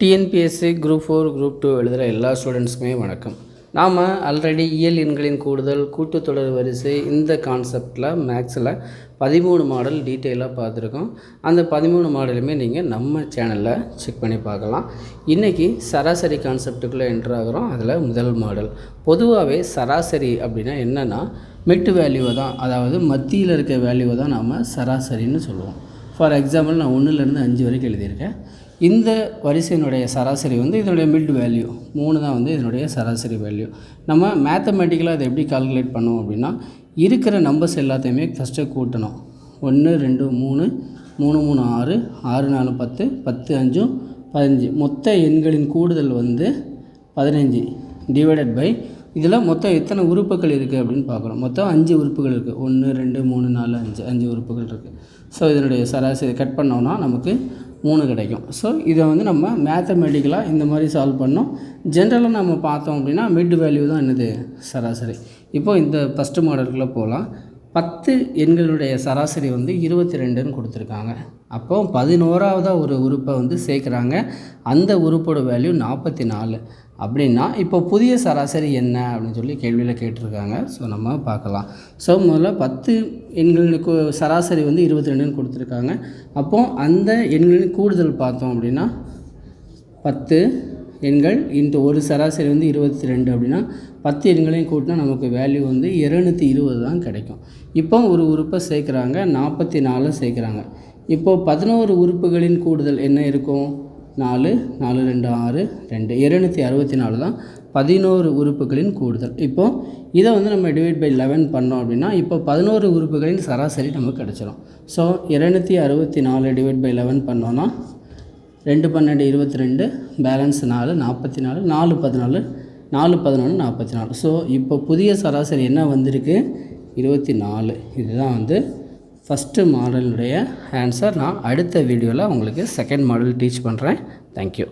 TNPSC group four group two எழுதுகிற எல்லா ஸ்டூடெண்ட்ஸுக்குமே வணக்கம். நாம் ஆல்ரெடி இயல் எண்களின் கூடுதல் கூட்டுத்தொடர் வரிசை இந்த கான்செப்டில் மேக்ஸில் பதிமூணு மாடல் டீட்டெயிலாக பார்த்துருக்கோம். அந்த பதிமூணு மாடலுமே நீங்கள் நம்ம சேனலில் செக் பண்ணி பார்க்கலாம். இன்றைக்கி சராசரி கான்செப்டுக்குள்ளே என்ட்ரு ஆகிறோம். அதில் முதல் மாடல் பொதுவாகவே சராசரி அப்படின்னா என்னென்னா மிட் வேல்யூவை தான் அதாவது மத்தியில் இருக்க வேல்யூவை தான் நாம் சராசரின்னு சொல்லுவோம். ஃபார் எக்ஸாம்பிள் நான் ஒன்றுலேருந்து அஞ்சு வரைக்கும் எழுதியிருக்கேன். இந்த வரிசையினுடைய சராசரி வந்து இதனுடைய மிட் வேல்யூ மூணு தான் வந்து இதனுடைய சராசரி வேல்யூ நம்ம மேத்தமெட்டிக்கலாக அதை எப்படி கால்குலேட் பண்ணுவோம் அப்படின்னா இருக்கிற நம்பர்ஸ் எல்லாத்தையுமே ஃபஸ்ட்டு கூட்டணும். ஒன்று ரெண்டு மூணு மூணு மூணு ஆறு ஆறு நாலு பத்து பத்து அஞ்சும் பதினஞ்சு. மொத்த எண்களின் கூடுதல் வந்து பதினஞ்சு டிவைடட் பை இதில் மொத்தம் எத்தனை உறுப்புகள் இருக்குது அப்படின்னு பார்க்குறோம். மொத்தம் அஞ்சு உறுப்புகள் இருக்குது ஒன்று ரெண்டு மூணு நாலு அஞ்சு அஞ்சு உறுப்புகள் இருக்குது ஸோ இதனுடைய சராசரி கட் பண்ணோன்னா நமக்கு மூணு கிடைக்கும். ஸோ இதை வந்து நம்ம மேத்தமெட்டிக்கலாக இந்த மாதிரி சால்வ் பண்ணோம். ஜென்ரலாக நம்ம பார்த்தோம் அப்படின்னா மிட் வேல்யூ தான் என்னது? சராசரி. இப்போது இந்த ஃபஸ்ட்டு மாடலுக்குள்ளே போகலாம். பத்து எண்களுடைய சராசரி வந்து இருபத்தி ரெண்டுன்னு கொடுத்துருக்காங்க. அப்போ பதினோராவதாக ஒரு உறுப்பை வந்து சேர்க்குறாங்க. அந்த உறுப்போட வேல்யூ நாற்பத்தி நாலு அப்படின்னா இப்போ புதிய சராசரி என்ன அப்படின்னு சொல்லி கேள்வியில் கேட்டிருக்காங்க. ஸோ நம்ம பார்க்கலாம். ஸோ முதல்ல பத்து எண்களுக்கு சராசரி வந்து இருபத்தி ரெண்டுன்னு கொடுத்துருக்காங்க. அப்போது அந்த எண்களின் கூடுதல் பார்த்தோம் அப்படின்னா பத்து எண்கள் இன்ட்டு ஒரு சராசரி வந்து இருபத்தி ரெண்டு அப்படின்னா பத்து எண்களையும் கூட்டினா நமக்கு வேல்யூ வந்து இருநூற்றி இருபது தான் கிடைக்கும். இப்போ ஒரு உறுப்பை சேர்க்குறாங்க நாற்பத்தி நாலு சேர்க்குறாங்க. இப்போது பதினோரு உறுப்புகளின் கூடுதல் என்ன இருக்கும்? நாலு நாலு ரெண்டு ஆறு ரெண்டு. இருநூற்றி அறுபத்தி நாலு தான் பதினோரு உறுப்புகளின் கூடுதல். இப்போது இதை வந்து நம்ம டிவைட் பை லெவன் பண்ணோம் அப்படின்னா இப்போ பதினோரு உறுப்புகளின் சராசரி நமக்கு கிடச்சிரும். ஸோ இரநூத்தி அறுபத்தி நாலு டிவைட் பை லெவன் பண்ணோன்னா ரெண்டு பன்னெண்டு இருபத்தி ரெண்டு பேலன்ஸ் நாலு நாற்பத்தி நாலு நாலு பதினாலு நாலு பதினொன்று நாற்பத்தி நாலு. ஸோ இப்போ புதிய சராசரி என்ன வந்திருக்கு? இருபத்தி நாலு. இதுதான் வந்து ஃபஸ்ட்டு மாடலுடைய ஆன்சர் நான் அடுத்த வீடியோவில் உங்களுக்கு செகண்ட் மாடல் டீச் பண்ணுறேன் தேங்க்யூ